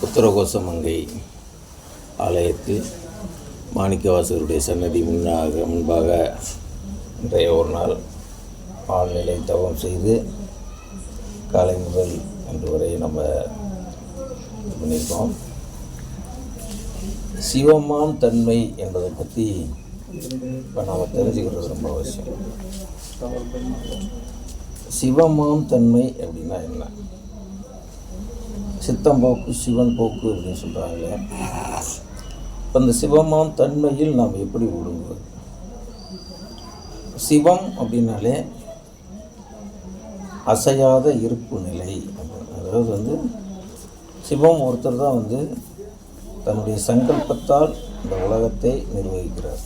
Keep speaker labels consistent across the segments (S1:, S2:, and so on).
S1: உத்தரகோசமங்கை ஆலயத்தில் மாணிக்கவாசகருடைய சன்னதி முன்னாக முன்பாக இன்றைய ஒரு நாள் ஆழ்நிலை தவம் செய்து காலை முதல் இன்று வரை நம்ம இது பண்ணியிருக்கோம் சிவமாம் தன்மை என்பதை பற்றி இப்போ நாம் தெரிஞ்சுக்கிறது ரொம்ப அவசியம். சிவமாம் தன்மை அப்படின்னா என்ன? சித்தம் போக்கு சிவன் போக்கு அப்படின்னு சொல்கிறாங்களே இப்போ அந்த சிவமாம் தன்மையில் நாம் எப்படி ஒடுங்குவது? சிவம் அப்படின்னாலே அசையாத இருப்பு நிலை. அதாவது வந்து சிவம் ஒருத்தர் தான் வந்து தன்னுடைய சங்கல்பத்தால் இந்த உலகத்தை நிர்வகிக்கிறார்.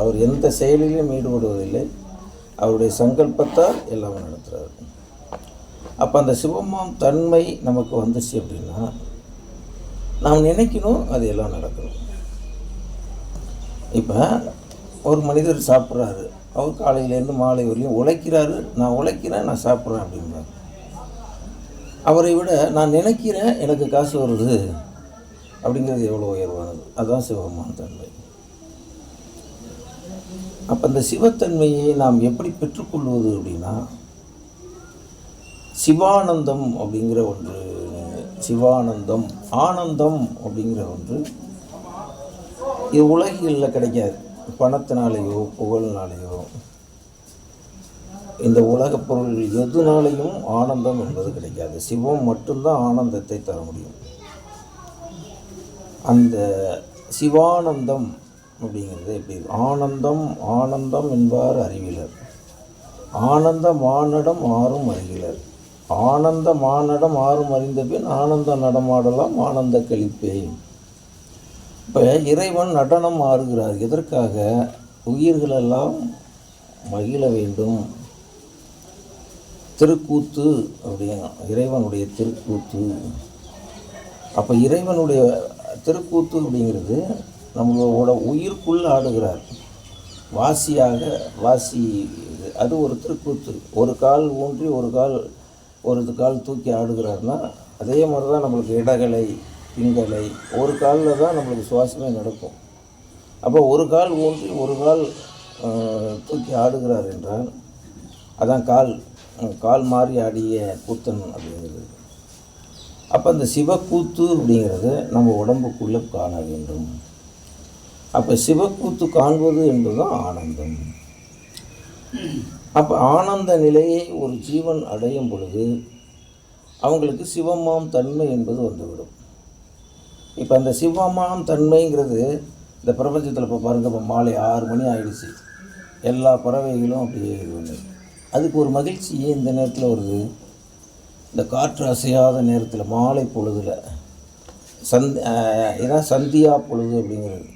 S1: அவர் எந்த செயலிலும் ஈடுபடுவதில்லை. அவருடைய சங்கல்பத்தால் எல்லாமே நடத்துகிறார் அப்போ அந்த சிவமாம் தன்மை நமக்கு வந்துச்சு அப்படின்னா நாம் நினைக்கணும் அது எல்லாம் நடக்கணும். இப்போ ஒரு மனிதர் சாப்பிட்றாரு. அவர் காலையிலேருந்து மாலை வரையும் உழைக்கிறாரு. நான் உழைக்கிறேன் நான் சாப்பிட்றேன் அப்படின்றார் அவரை விட நான் நினைக்கிறேன் எனக்கு காசு வருது அப்படிங்கிறது எவ்வளோ உயர்வானது? அதுதான் சிவமான தன்மை. அப்போ அந்த சிவத்தன்மையை நாம் எப்படி பெற்றுக்கொள்வது அப்படின்னா சிவானந்தம் அப்படிங்கிற ஒன்று சிவானந்தம் ஆனந்தம் அப்படிங்கிற ஒன்று இது உலகில் கிடைக்காது. பணத்தினாலேயோ புகழ்னாலேயோ இந்த உலகப் பொருள் எதுனாலையும் ஆனந்தம் என்பது கிடைக்காது. சிவம் மட்டும்தான் ஆனந்தத்தை தர முடியும். அந்த சிவானந்தம் அப்படிங்கிறது எப்படி ஆனந்தம் ஆனந்தம் என்பார் அறிவிலர். ஆனந்த மானடம் ஆறும் அறிகிலர் ஆனந்த மானடம் ஆறும் அறிந்த பின் ஆனந்த நடமாடலாம் ஆனந்த கழிப்பே இப்போ இறைவன் நடனம் ஆறுகிறார். எதற்காக? உயிர்களெல்லாம் மகிழ வேண்டும். திருக்கூத்து அப்படிங்க இறைவனுடைய திருக்கூத்து. அப்போ இறைவனுடைய திருக்கூத்து அப்படிங்கிறது நம்மளோட உயிருக்குள்ளே ஆடுகிறார். வாசியாக வாசி அது ஒரு திருக்கூத்து. ஒரு கால் ஊன்றி ஒரு கால் ஒரு கால் தூக்கி ஆடுகிறார்னா அதே மாதிரி தான் நம்மளுக்கு இடகலை பிங்கலை ஒரு காலில் தான் நம்மளுக்கு சுவாசமே நடக்கும். அப்போ ஒரு கால் ஊன்றி ஒரு கால் தூக்கி ஆடுகிறார் என்றால் அதான் கால் கால் மாறி ஆடிய கூத்தன் அப்படிங்கிறது. அப்போ அந்த சிவக்கூத்து அப்படிங்கிறது நம்ம உடம்புக்குள்ளே காண வேண்டும். அப்போ சிவக்கூத்து காண்பது என்பதுதான் ஆனந்தம். அப்போ ஆனந்த நிலையை ஒரு ஜீவன் அடையும் பொழுது அவங்களுக்கு சிவமாம் தன்மை என்பது வந்துவிடும். இப்போ அந்த சிவமாம் தன்மைங்கிறது இந்த பிரபஞ்சத்தில் இப்போ பாருங்கள் இப்போ மாலை ஆறு மணி ஆயிடுச்சு. எல்லா பறவைகளும் அப்படியே இது ஒன்று அதுக்கு ஒரு மகிழ்ச்சி ஏன் இந்த நேரத்தில் வருது? இந்த காற்று அசையாத நேரத்தில் மாலை பொழுதில் சந்த் இதான் சந்தியா பொழுது அப்படிங்கிறது.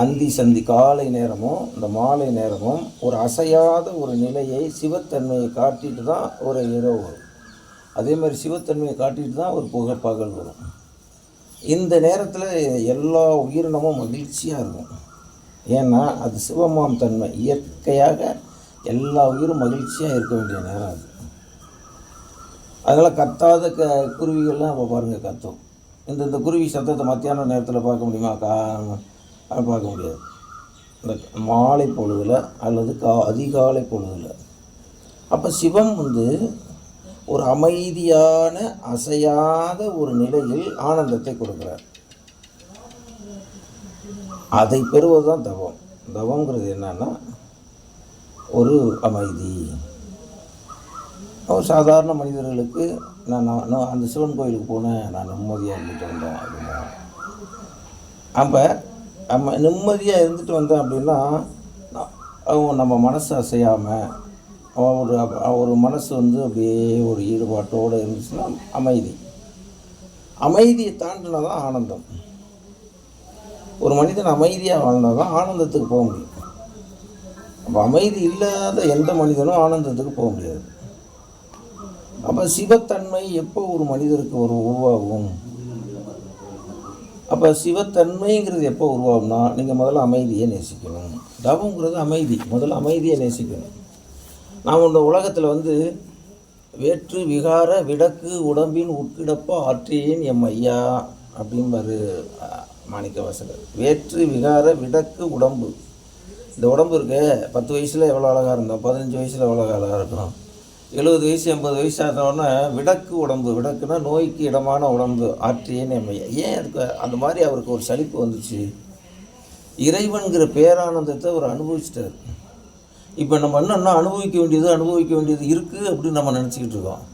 S1: அந்தி சந்தி காலை நேரமும் இந்த மாலை நேரமும் ஒரு அசையாத ஒரு நிலையை சிவத்தன்மையை காட்டிட்டு தான் ஒரு இரவு வரும். அதே மாதிரி சிவத்தன்மையை காட்டிட்டு தான் ஒரு புகை பகல் வரும். இந்த நேரத்தில் எல்லா உயிரினமும் மகிழ்ச்சியாக இருக்கும். ஏன்னா அது சிவமாம் தன்மை. இயற்கையாக எல்லா உயிரும் மகிழ்ச்சியாக இருக்க வேண்டிய நேரம் அது. அதனால் கத்தாத க குருவிகள்லாம் அப்போ பாருங்கள் கத்தும். இந்த இந்த குருவி சத்தத்தை மத்தியான நேரத்தில் பார்க்க முடியுமா? கா பார்க்க முடியாது இந்த மாலை பொழுதில் அல்லது கா அதிகாலை பொழுதில். அப்போ சிவம் வந்து ஒரு அமைதியான அசையாத ஒரு நிலையில் ஆனந்தத்தை கொடுக்குறார். அதை பெறுவது தான் தவம். தவங்கிறது என்னன்னா ஒரு அமைதி. ஒரு சாதாரண மனிதர்களுக்கு நான் நான் நான் அந்த சிவன் கோயிலுக்கு போனேன் நான் நிம்மதியாக இருந்துட்டு வந்தேன் அப்படின்னா. அப்போ நம்ம நிம்மதியாக இருந்துட்டு வந்தேன் அப்படின்னா அவங்க நம்ம மனசு அசையாமல் ஒரு ஒரு மனசு வந்து அப்படியே ஒரு ஈடுபாட்டோடு இருந்துச்சுன்னா அமைதி. அமைதியை தாண்டினா தான் ஆனந்தம். ஒரு மனிதன் அமைதியாக வாழ்ந்தால் தான் ஆனந்தத்துக்கு போக முடியும். அப்போ அமைதி இல்லாத எந்த மனிதனும் ஆனந்தத்துக்கு போக முடியாது. அப்போ சிவத்தன்மை எப்போ ஒரு மனிதருக்கு ஒரு உருவாகும்? அப்போ சிவத்தன்மைங்கிறது எப்போ உருவாகும்னா நீங்கள் முதல்ல அமைதியை நேசிக்கணும். தவங்கிறது அமைதி. முதல்ல அமைதியை நேசிக்கணும். நாம் இந்த உலகத்தில் வந்து வேற்று விகார விடக்கு உடம்பின் உட்கிடப்போ ஆற்றியேன் எம் ஐயா அப்படிம்பாரு மாணிக்க வாசகர் வேற்று விகார விடக்கு உடம்பு. இந்த உடம்பு இருக்கு பத்து வயசில் எவ்வளோ அழகாக இருந்தோம் பதினஞ்சு வயசில் எவ்வளோ அழகாக இருக்கிறோம் எழுபது வயசு எண்பது வயசு ஆனவுடனே விடக்கு உடம்பு விடக்குன்னா நோய்க்கு இடமான உடம்பு ஆற்றியேன் எம் ஐயா ஏன் அதுக்கு அந்த மாதிரி அவருக்கு ஒரு சலிப்பு வந்துச்சு? இறைவன்கிற பேரானந்தத்தை அவர் அனுபவிச்சிட்டார். இப்போ நம்ம என்னென்ன அனுபவிக்க வேண்டியது அனுபவிக்க வேண்டியது இருக்குது அப்படின்னு நம்ம நினச்சிக்கிட்டு இருக்கோம்.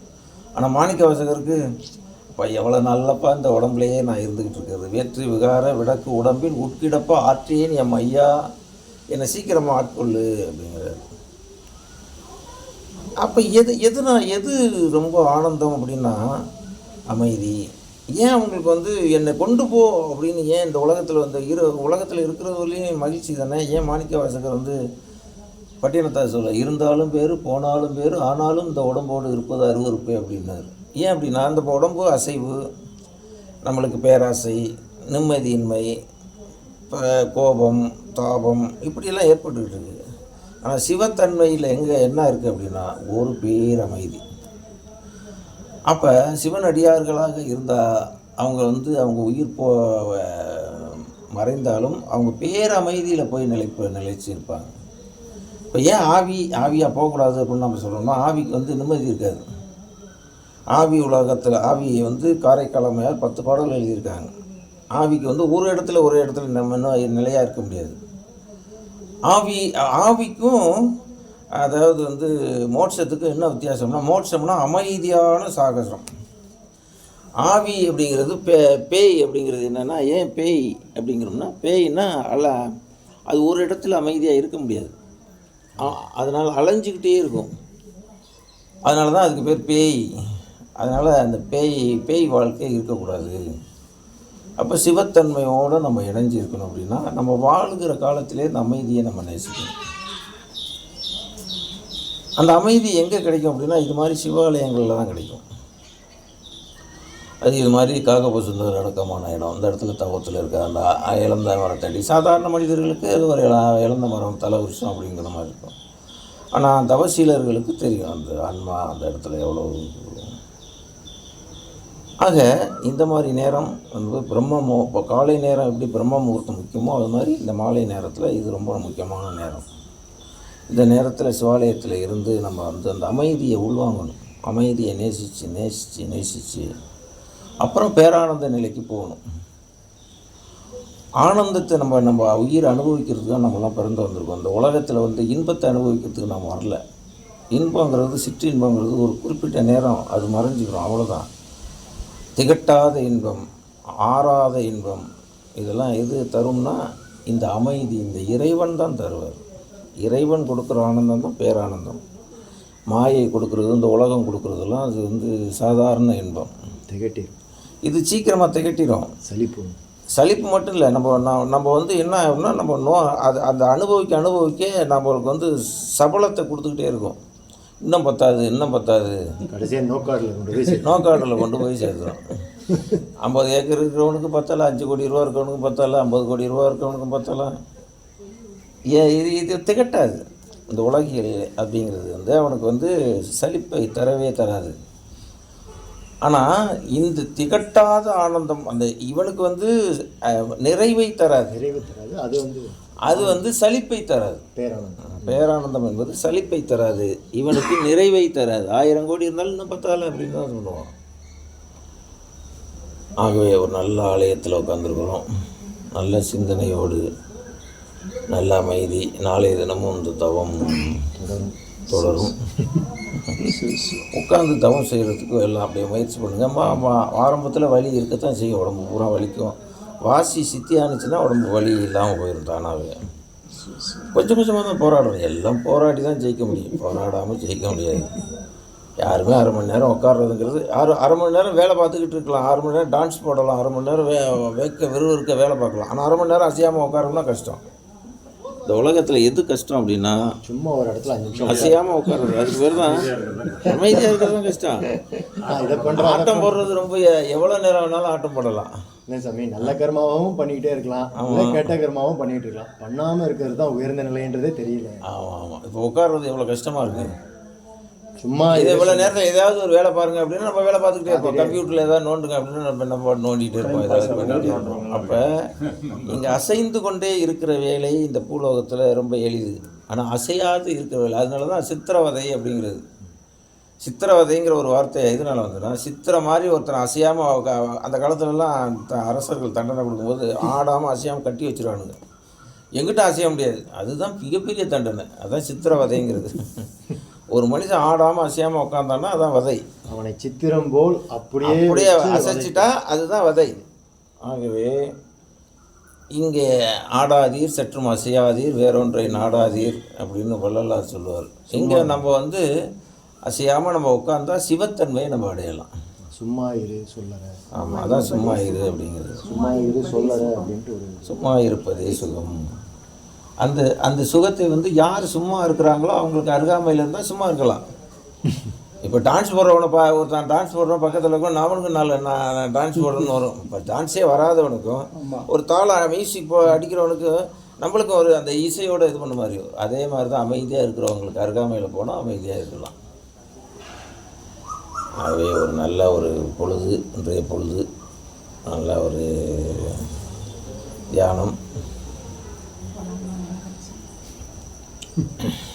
S1: ஆனால் மாணிக்க வாசகருக்கு இப்போ எவ்வளோ நல்லப்பா இந்த உடம்புலையே நான் இருந்துக்கிட்டு இருக்கிறது. வேற்று விகார விடக்கு உடம்பின் உட்கிடப்பா ஆற்றியேன் என் ஐயா. என்னை சீக்கிரமாக ஆட்கொள்ளு அப்படிங்கிறார். அப்போ எது எதுனா எது ரொம்ப ஆனந்தம் அப்படின்னா அமைதி. ஏன் அவங்களுக்கு வந்து என்னை கொண்டு போ அப்படின்னு ஏன் இந்த உலகத்தில் வந்து இரு உலகத்தில் இருக்கிறது மகிழ்ச்சி தானே? ஏன் மாணிக்க வாசகர் வந்து பட்டினத்தா சொல்ல இருந்தாலும் பேர் போனாலும் பேர் ஆனாலும் இந்த உடம்போடு இருப்பது அருவறுப்பு அப்படின்னாரு. ஏன் அப்படின்னா அந்த உடம்பு அசைவு நம்மளுக்கு பேராசை நிம்மதியின்மை கோபம் தாபம் இப்படியெல்லாம் ஏற்பட்டுக்கிட்டு இருக்குது ஆனால் சிவத்தன்மையில் எங்கே என்ன இருக்குது அப்படின்னா ஒரு பேர் அமைதி. அப்போ சிவனடியார்களாக இருந்தால் அவங்க வந்து அவங்க உயிர் போ மறைந்தாலும் அவங்க பேரமைதியில் போய் நிலைப்பு நிலைச்சு இருப்பாங்க இப்போ ஏன் ஆவி ஆவியாக போகக்கூடாது அப்படின்னு நம்ம சொல்கிறோம்னா ஆவிக்கு வந்து நிம்மதி இருக்காது. ஆவி உலகத்தில் ஆவி வந்து காரைக்காலமையால் பத்து பாடல் எழுதியிருக்காங்க. ஆவிக்கு வந்து ஒரு இடத்துல ஒரு இடத்துல நம்ம இன்னும் நிலையாக இருக்க முடியாது. ஆவி ஆவிக்கும் அதாவது வந்து மோட்சத்துக்கு என்ன வித்தியாசம்னா மோட்சம்னா அமைதியான சாகசம். ஆவி அப்படிங்கிறது பே பேய் அப்படிங்கிறது என்னென்னா ஏன் பேய் அப்படிங்கிறோம்னா பேய்னா அல்ல அது ஒரு இடத்துல அமைதியாக இருக்க முடியாது. அதனால் அலைஞ்சிக்கிட்டே இருக்கும். அதனால தான் அதுக்கு பேர் பேய். அதனால் அந்த பேய் பேய் வாழ்க்கை இருக்கக்கூடாது. அப்போ சிவத்தன்மையோடு நம்ம இணைஞ்சு இருக்கணும் அப்படின்னா நம்ம வாழ்கிற காலத்திலே இந்த அமைதியை நம்ம நேசிக்கணும். அந்த அமைதி எங்கே கிடைக்கும் அப்படின்னா இது மாதிரி சிவாலயங்களில் தான் கிடைக்கும். அது இது மாதிரி காகபசுந்தர் அடக்கமான இடம். அந்த இடத்துல தவத்தில் இருக்க அந்த இழந்த மரத்தடி சாதாரண மனிதர்களுக்கு அது ஒரு இழந்த மரம் தலை வருஷம் அப்படிங்கிற மாதிரி இருக்கும். ஆனால் தவசீலர்களுக்கு தெரியும் அந்த ஆன்மா அந்த இடத்துல எவ்வளோ ஆக இந்த மாதிரி நேரம் வந்து பிரம்ம இப்போ காலை நேரம் எப்படி பிரம்ம முகூர்த்தம் முக்கியமோ அது மாதிரி இந்த மாலை நேரத்தில் இது ரொம்ப முக்கியமான நேரம். இந்த நேரத்தில் சிவாலயத்தில் இருந்து நம்ம வந்து அந்த அமைதியை உள்வாங்கணும். அமைதியை நேசித்து நேசித்து நேசித்து அப்புறம் பேரானந்த நிலைக்கு போகணும். ஆனந்தத்தை நம்ம நம்ம உயிர் அனுபவிக்கிறதுக்கு தான் நம்மலாம் பிறந்து வந்திருக்கோம். இந்த உலகத்தில் வந்து இன்பத்தை அனுபவிக்கிறதுக்கு நாம் வரல. இன்பங்கிறது சிற்றின்பங்கிறது ஒரு குறிப்பிட்ட நேரம் அது மறைஞ்சிக்கிறோம் அவ்வளோதான் திகட்டாத இன்பம் ஆறாத இன்பம் இதெல்லாம் எது தரும்னா இந்த அமைதி இந்த இறைவன் தான் தருவார். இறைவன் கொடுக்குற ஆனந்தம் தான் பேரானந்தம். மாயை கொடுக்குறது இந்த உலகம் கொடுக்குறதெல்லாம் அது வந்து சாதாரண இன்பம்.
S2: திகட்டிடும்
S1: இது சீக்கிரமாக திகட்டிடும்
S2: சலிப்பு.
S1: சலிப்பு மட்டும் இல்லை நம்ம நம்ம வந்து என்ன ஆகும்னா நம்ம நோ அது அந்த அனுபவிக்க அனுபவிக்க நம்மளுக்கு வந்து சபலத்தை கொடுத்துக்கிட்டே இருக்கும். இன்னும் பத்தாது இன்னும் பத்தாது.
S2: கடைசியாக நோக்காடில் கொண்டு போய் சேர்த்து
S1: நோக்காட்டில் கொண்டு போய் சேர்த்துரும் ஐம்பது ஏக்கர் இருக்கிறவனுக்கு பத்தல அஞ்சு கோடி ரூபா இருக்கிறவனுக்கு பத்தல ஐம்பது கோடி ரூபா இருக்கிறவனுக்கு பத்தல. ஏன் இது இது திகட்டாது. இந்த உலகியல் அப்படிங்கிறது வந்து அவனுக்கு வந்து சலிப்பை தரவே தராது. ஆனால் இந்த திகட்டாத ஆனந்தம் அந்த இவனுக்கு வந்து நிறைவை தராது.
S2: நிறைவு தராது. அது வந்து
S1: அது வந்து சலிப்பை தராது.
S2: பேரானந்தம்.
S1: பேரானந்தம் என்பது சலிப்பை தராது. இவனுக்கு நிறைவை தராது. ஆயிரம் கோடி இருந்தாலும் இன்னும் பத்தால அப்படின்னு தான் சொல்லுவான். ஆகவே ஒரு நல்ல ஆலயத்தில் உட்காந்துருக்குறோம் நல்ல சிந்தனையோடு நல்ல அமைதி. நாளைய தினமும் இந்த தவம் தொடரும். உட்காந்து தவம் செய்கிறதுக்கு எல்லாம் அப்படியே முயற்சி பண்ணுங்கள் ஆரம்பத்தில் வலி இருக்கத்தான் செய்யும். உடம்பு பூரா வலிக்கும். வாசி சித்தி உடம்பு வலி இல்லாமல் போயிடும் தானாகவே கொஞ்சம் கொஞ்சமாக தான் போராடணும். எல்லாம் போராடி தான் ஜெயிக்க முடியும். போராடாமல் ஜெயிக்க முடியாது. யாருமே அரை மணி நேரம் உட்கார்றதுங்கிறது அரை அரை மணி நேரம் வேலை பார்த்துக்கிட்டு இருக்கலாம். அரை மணி நேரம் டான்ஸ் போடலாம். அரை மணி நேரம் வே வேக்க விறுவிறுக்க வேலை பார்க்கலாம். ஆனால் அரை மணி நேரம் அசையாமல் உட்காரணும்னா கஷ்டம். இந்த உலகத்தில் எது கஷ்டம் அப்படின்னா
S2: சும்மா ஒரு இடத்துல அஞ்சு நிமிஷம்
S1: அசையாமல் உட்கார்றது. அதுக்கு பேர் தான் அமைதியாக இருக்கிறது தான் கஷ்டம். ஆட்டம் போடுறது ரொம்ப எவ்வளோ நேரம் வேணாலும் ஆட்டம் போடலாம்.
S2: என்ன சாமி? நல்ல கர்மாவும் பண்ணிக்கிட்டே இருக்கலாம். இல்லை கெட்ட கர்மாவும் பண்ணிட்டு இருக்கலாம். பண்ணாமல் இருக்கிறது தான் உயர்ந்த நிலைன்றதே தெரியல
S1: ஆமாம் ஆமாம் இப்போ உட்கார்றது எவ்வளோ கஷ்டமாக இருக்குது
S2: சும்மா
S1: இது இவ்வளோ நேரத்தில் ஏதாவது ஒரு வேலை பாருங்க அப்படின்னா நம்ம வேலை பார்த்துக்கிட்டே இருப்போம். கம்ப்யூட்டரில் ஏதாவது நோண்டுங்க அப்படின்னா நம்ம என்ன பாட்டு நோண்டிகிட்டே இருப்போம். ஏதாவது அப்போ இங்கே அசைந்து கொண்டே இருக்கிற வேலை இந்த பூலோகத்தில் ரொம்ப எளிது. ஆனால் அசையாது இருக்கிற வேலை. அதனால தான் சித்திரவதை அப்படிங்கிறது. சித்திரவதைங்கிற ஒரு வார்த்தை எதனால் வந்ததுன்னா சித்திரை மாதிரி ஒருத்தனை அசையாமல் அந்த காலத்துலலாம் அரசர்கள் தண்டனை கொடுக்கும்போது ஆடாமல் அசையாமல் கட்டி வச்சிருவானுங்க. எங்கிட்ட அசைய முடியாது. அதுதான் மிகப்பெரிய தண்டனை. அதான் சித்திரவதைங்கிறது. ஒரு மனுஷன் ஆடாமல் அசையாமல் உட்காந்தான்னா அதான் வதை.
S2: அவனை சித்திரம் போல் அப்படியே
S1: அப்படியே அசைச்சிட்டா அதுதான் வதை. ஆகவே இங்கே ஆடாதீர் சற்றும் அசையாதீர் வேறொன்றை நாடாதீர் அப்படின்னு வள்ளலார் சொல்லுவார். இங்கே நம்ம வந்து அசையாமல் நம்ம உட்காந்தா சிவத்தன்மையை நம்ம அடையலாம்.
S2: சும்மா இரு சொல்லற.
S1: ஆமாம் அதான் சும்மா இரு அப்படிங்கிறது.
S2: சும்மா இரு சொல்லற அப்படின்ட்டு ஒரு
S1: சும்மா இருப்பதே சுகம். அந்த அந்த சுகத்தை வந்து யார் சும்மா இருக்கிறாங்களோ அவங்களுக்கு அருகாமையில் இருந்தால் சும்மா இருக்கலாம். இப்போ டான்ஸ் போடுறவனை பா ஒருத்தன் டான்ஸ் போடுறவன் பக்கத்தில் இருக்கும் அவனுக்கும் நல்ல நான் டான்ஸ் போடுறேன்னு வரும். இப்போ டான்ஸே வராதவனுக்கும் ஒரு தாள மியூசிக் போ அடிக்கிறவனுக்கும் நம்மளுக்கும் ஒரு அந்த இசையோட இது பண்ண மாதிரி. அதே மாதிரி தான் அமைதியாக இருக்கிறவங்களுக்கு அருகாமையில் போனால் அமைதியாக இருக்கலாம். ஆகவே ஒரு நல்ல ஒரு பொழுது இன்றைய பொழுது நல்ல ஒரு தியானம்.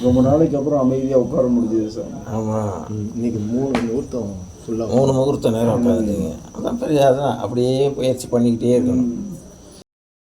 S3: ரொம்ப நாளைக்கு அப்புறம் அமைதியாக உட்கார முடிஞ்சது சார்.
S1: ஆமாம்
S2: இன்னைக்கு மூணு முகூர்த்தம் ஃபுல்லாக
S1: மூணு முகூர்த்த நேரம் உட்காந்துங்க அதான் பெரிய அதான் அப்படியே பயிற்சி பண்ணிக்கிட்டே இருக்கணும்.